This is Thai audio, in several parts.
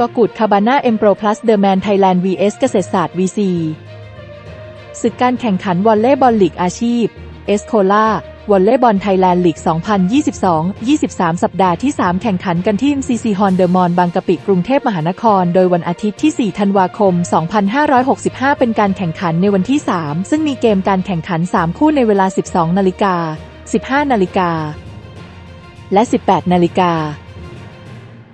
กกุดคาบาน่าเอ็มโปรพลัสเดอะแมนไทยแลนด์ vs เกษตรศาสตร์ VC ศึกการแข่งขันวอลเลย์บอลลีกอาชีพ เอสโคลาวอลเลย์บอลไทยแลนด์ลีก 2022-23 สัปดาห์ที่ 3 แข่งขันกันที่ MCC ฮอนเดอร์มอนบางกะปิกรุงเทพมหานคร โดยวันอาทิตย์ที่ 4 ธันวาคม 2565 เป็นการแข่งขันในวันที่ 3 ซึ่งมีเกมการแข่งขัน 3 คู่ในเวลา 12 นาฬิกา 15 นาฬิกา และ 18 นาฬิกา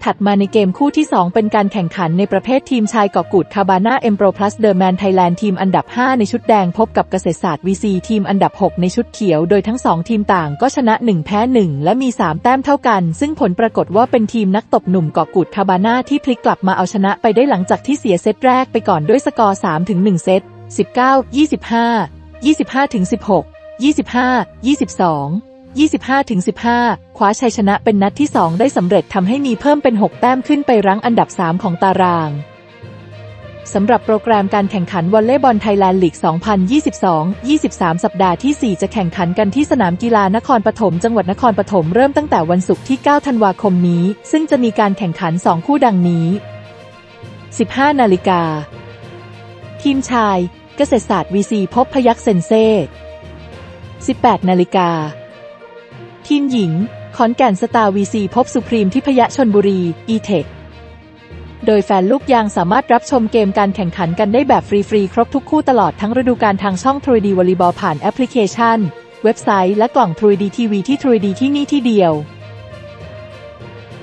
ถัดมาในเกมคู่ที่ 2 เป็นการแข่งขันในประเภททีมชายเกาะกูดคาบาน่าเอ็มโปรพลัสเดอะแมนไทยแลนด์ทีมอันดับ 5 ในชุดแดงพบกับเกษตรศาสตร์วีซีทีมอันดับ 6 ในชุดเขียว โดยทั้ง 2 ทีมต่างก็ชนะ 1 แพ้ 1 และมี 3 แต้มเท่ากัน ซึ่งผลปรากฏว่าเป็นทีมนักตบหนุ่มเกาะกูดคาบาน่าที่พลิกกลับมาเอาชนะไปได้หลังจากที่เสียเซตแรกไปก่อนด้วยสกอร์3-1เซต19 25 25-16 25 22 25-15 คว้าชัยชนะเป็นนัดที่ 2 ได้สำเร็จทำให้มีเพิ่มเป็น 6 แต้มขึ้นไปรั้งอันดับ 3 ของตารางสำหรับโปรแกรมการแข่งขันวอลเลย์บอลไทยแลนด์ลีก 2022-23 สัปดาห์ที่ 4 จะแข่งขันกันที่สนามกีฬานครปฐม จังหวัดนครปฐม เริ่มตั้งแต่วันศุกร์ที่ 9 ธันวาคมนี้ ซึ่งจะมีการแข่งขัน 2 คู่ดังนี้ 15 นาฬิกา ทีมชาย เกษตรศาสตร์ VC พบพยัคฆ์เซนเซ่ 18 นาฬิกา ทีมหญิง ขอนแก่นสตาร์วีซีพบสุพรีมที่พยชนบุรี อีเทค โดยแฟนลูกยางสามารถรับชมเกมการแข่งขันกันได้แบบฟรีๆ ครบทุกคู่ตลอดทั้งฤดูกาลทางช่อง 3D Volleyball ผ่านแอปพลิเคชัน เว็บไซต์และกล่อง 3D TV ที่ 3D ที่นี่ที่เดียว